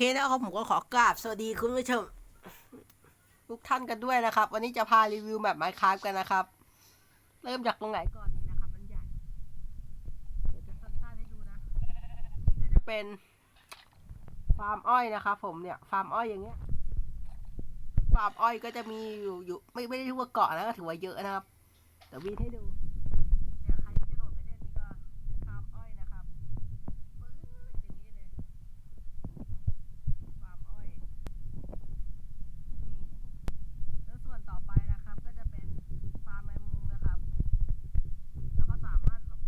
เคนะครับผมก็ขอกราบสวัสดีคุณผู้ชมทุกท่านกันด้วยนะครับ วันนี้จะพารีวิวแบบไมค์คราฟกันนะครับ เริ่มจากตรงไหนก่อนดีนะครับ มันใหญ่ เดี๋ยวจะสั้นๆให้ดูนะนี่ก็จะเป็นฟาร์มอ้อยนะครับผมเนี่ยฟาร์มอ้อยอย่างเงี้ยฟาร์มอ้อยก็จะมีอยู่อยู่ ไม่ไม่ได้เรียกว่าเกาะนะก็ถือว่าเยอะนะครับเดี๋ยววีให้ดูเนี่ยใครที่จะโหลดไปเล่นนี่ก็เป็นฟาร์มอ้อยนะครับปื๊ดอย่างนี้เลย ฟาร์มอ้อย นี่ แล้วส่วนต่อไปนะครับ ก็จะเป็นฟาร์มแมงมุมนะครับ แล้วก็สามารถลง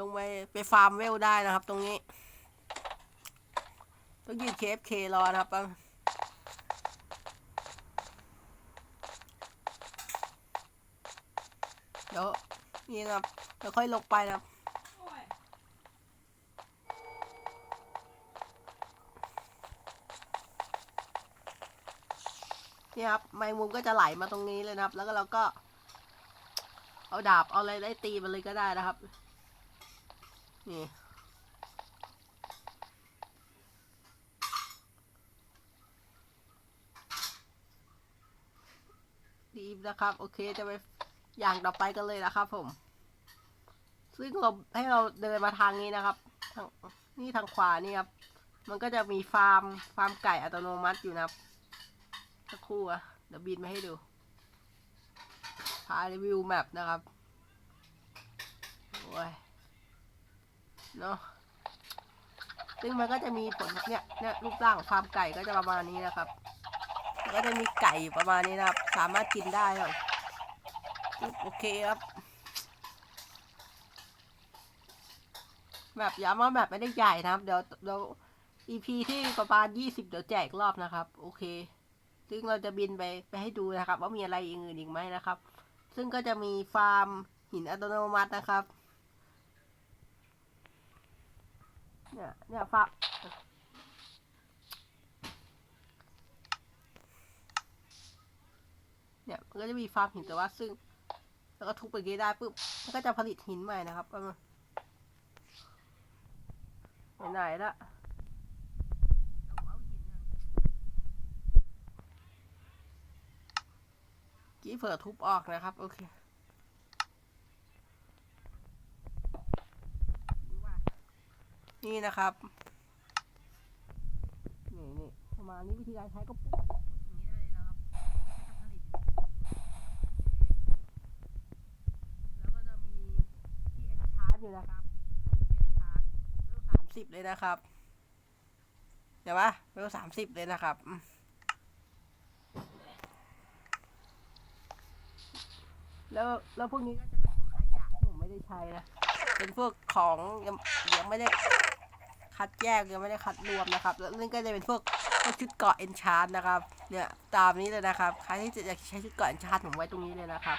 ลงไปไปฟาร์มเวลได้นะครับ ตรงนี้ ต้องยืนเคฟเครอนะครับเดี๋ยวนี่นะครับเดี๋ยวค่อยลงไปนะครับนี่ครับแมงมุมก็จะไหลมาตรงนี้เลยนะครับ แล้วก็เราก็ เอาดาบเอาอะไรได้ตีมันเลยก็ได้นะครับ นี่ดีนะครับ โอเคจะไปอย่างต่อไปกันเลยนะครับ ผม ซึ่งเราให้เราเดินมาทางนี้นะครับทางนี่ทางขวานี่ครับ มันก็จะมีฟาร์มฟาร์มไก่อัตโนมัติอยู่นะครับสักครู่อะเดี๋ยวบินมาให้ดูพารีวิวแมปนะครับโอ้ย เนาะซึ่งมันก็จะมีผลเนี่ยเนี่ยรูปร่างของฟาร์มไก่ก็จะประมาณนี้นะครับ ก็จะมีไก่ประมาณนี้นะครับ สามารถกินได้ครับโอเคครับแบบย้ำว่าแบบไม่ได้ใหญ่นะครับ เดี๋ยวเดี๋ยว EP ที่ประมาณยี่สิบเดี๋ยวแจกรอบนะครับ โอเค ซึ่งเราจะบินไปไปให้ดูนะครับ ว่ามีอะไรอื่นอีกไหมนะครับ ซึ่งก็จะมีฟาร์มหินอัตโนมัตินะครับ เนี่ยเนี่ยฟ้าเนี่ยมันก็จะมีฟาร์มหินแต่ว่าซึ่ง แล้วก็ทุบไปได้ปุ๊บมันก็จะผลิตหินใหม่นะครับไปไหนละกี้เผื่อทุบออกนะครับ โอเค นี่นะครับนี่นี่ประมาณนี้วิธีการใช้ก็ปุ๊บปุ๊บอย่างนี้ได้เลยนะครับก็จะผลิตแล้วก็จะมีที่เอ็นชาร์จอยู่นะครับที่เอ็นชาร์จเวลสามสิบเลยนะครับ เดี๋ยววะเวลสามสิบเลยนะครับอืมแล้วแล้วพวกนี้ก็จะเป็นพวกขยะที่ผมไม่ได้ใช้นะ เป็นพวกของยังยังไม่ได้คัดแยกยังไม่ได้คัดรวมนะครับ แล้วนี่ก็จะเป็นพวกพวกชุดเกาะเอนชาร์ดนะครับเนี่ยตามนี้เลยนะครับใครที่จะอยากใช้ชุดเกาะเอนชาร์ดผมไว้ตรงนี้เลยนะครับ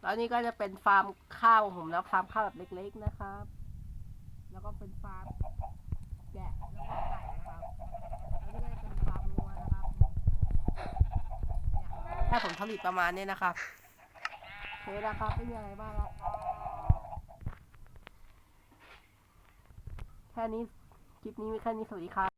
แล้วนี่ก็จะเป็นฟาร์มข้าวของผมนะฟาร์มข้าวแบบเล็ก ๆนะครับ แล้วก็เป็นฟาร์มแกะแล้วก็ไก่นะครับแล้วนี่ก็จะเป็นฟาร์มงัวนะครับเนี่ยแค่ผลผลิตประมาณนี้นะครับโอเคนะครับไม่มีอะไรมากแล้ว แค่นี้ คลิปนี้มีแค่นี้ สวัสดีครับ